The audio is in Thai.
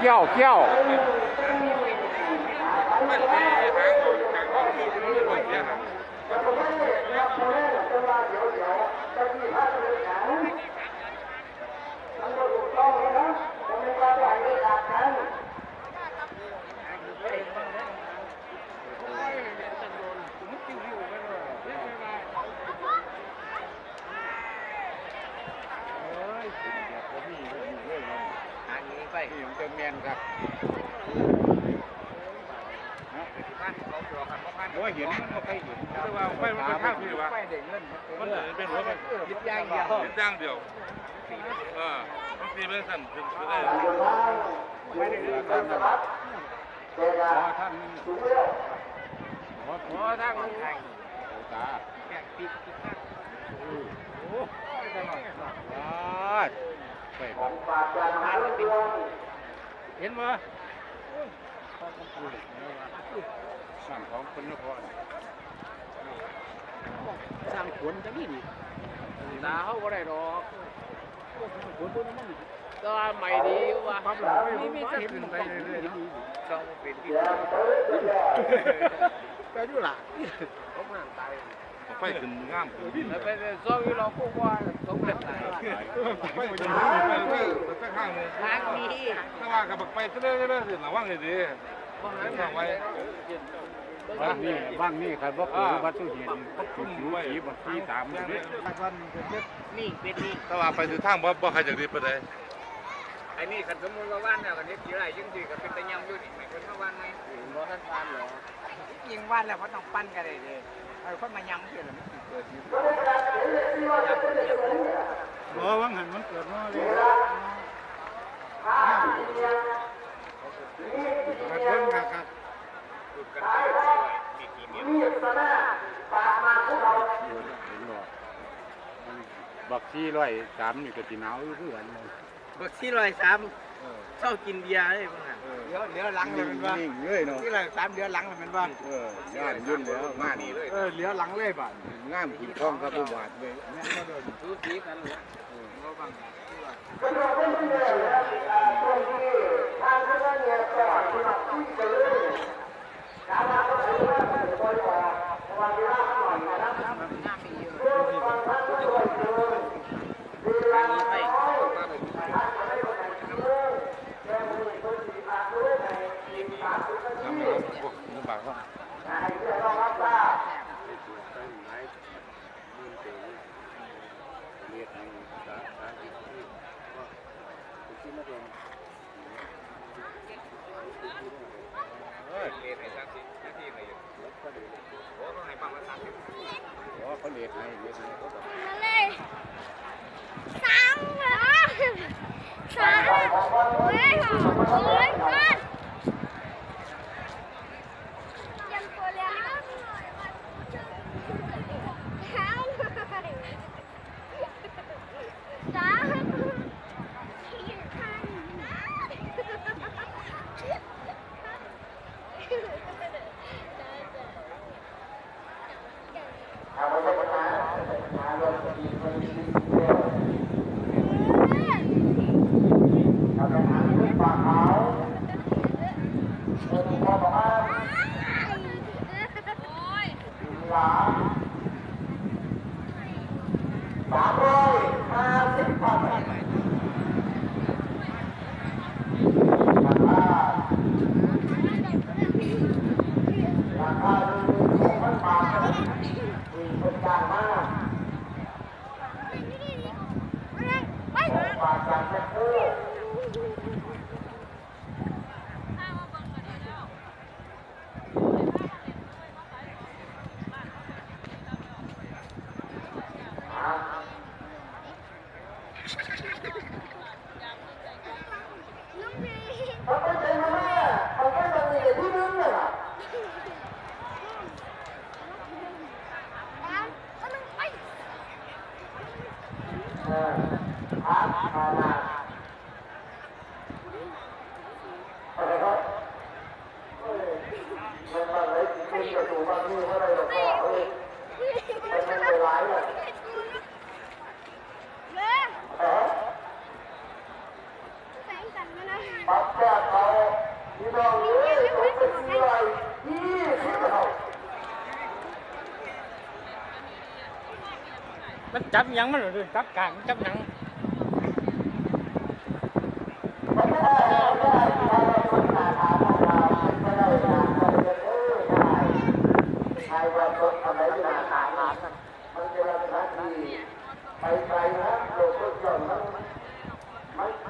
เกี่ยวเกี่ยวมันมีหางออกจากห้อมือมันไม่ไหวเนี่ยครับหา งนี้ไปนี่มันจะแมนครับบ้านเขาหลอกกันบ่พันโอ้ยเห็นมันไม่เคยเห็นแต่ว่าไฟมันเป็นข้างที่วะไปเด็กเงินมันจะเป็นหัวมันยิบย่างเดียวเป็นย่างเดียวเออมันตีเป็นสั่นถึงจะได้ไม่ได้เรื่องนั้นนะอ๋อท่านนี่อ๋อโอ้ทางมันไทยตาแกะปิดปิดทางโอ้ย ไปครับเห็นบ่สั่งของคนนครสร้างขนจะมีนี่ตาเขาบ่ได้ดอกก็ว่าใหม่ดีว่ามีมีจะขึ้นไปเรื่อยๆเนาะต้องเป็นที่ไปดูล่ะผมห่างตาย ไฟขึ้นงามขึ้นแล้วไปซ่องอยู่ราพวกว่าสงสารไฟมันจไปไปไปข้างนึงทางนี้ถ้าว่ากับไปก็ได้ก็ได้สิระวังเลยดิบ่หายไว้บ้างนี่บ้างนี่ครับว่าคือวัตถุหินชุ่มรู้สีบักสีตามนี่นี่เป็นนี่ถ้าว่าไปถึงทางบ่บ่ใครจะดีไปได้ไอ้นี่คันสมมุติว่าว่านแล้วกันนี้สิไรจังซี่ก็เป็นตะยำอยู่นี่ไม่คนมาว่านไหมบ่ทันปานหรอยิงว่านแล้วบ่ต้องปั้นกันเด้ ไอ้คนมายำคือแล้วมันสิเกิดอยู่โอ้วังหันมันเกิดมาเลยกระเทิงครับจุดกันไปมีกี่เมตรเห็นบ่บักซี่ร้อยสามนี่ก็สิหนาวอยู่คือกันเลยบ่403 เช้ากินเบียร์เลยบ่หั่นเดี๋ยวเดี๋ยวหลังเลยมันว่านิ่งเลยเนาะที่ไร3เดือนหลังเลยมันว่าเออย่านยุ่นแล้วงานนี่เลยเออเหลือหลังเลยบาดงามขี่ท้องครับผู้บาดเลยสูสีกันเลยบ่บังทำให้พวกลำบากเขา เรียกให้สาสาธิตที่ว่าที่มาเรียนเอ้ยเรียนให้30นาทีไปอยู่โอ้ต้องให้ปังละ30อ๋อเขาเรียกให้เรียกให้เขาบอกมาเลยสามเหรอสามโอ้ยโอ้ยก่อน Ah. น้อ 松や顔二番上特別祝いいいシグナル Mình chấp nhận mới được, chấp càng chấp nhận. Bye bye, love, love, love, love.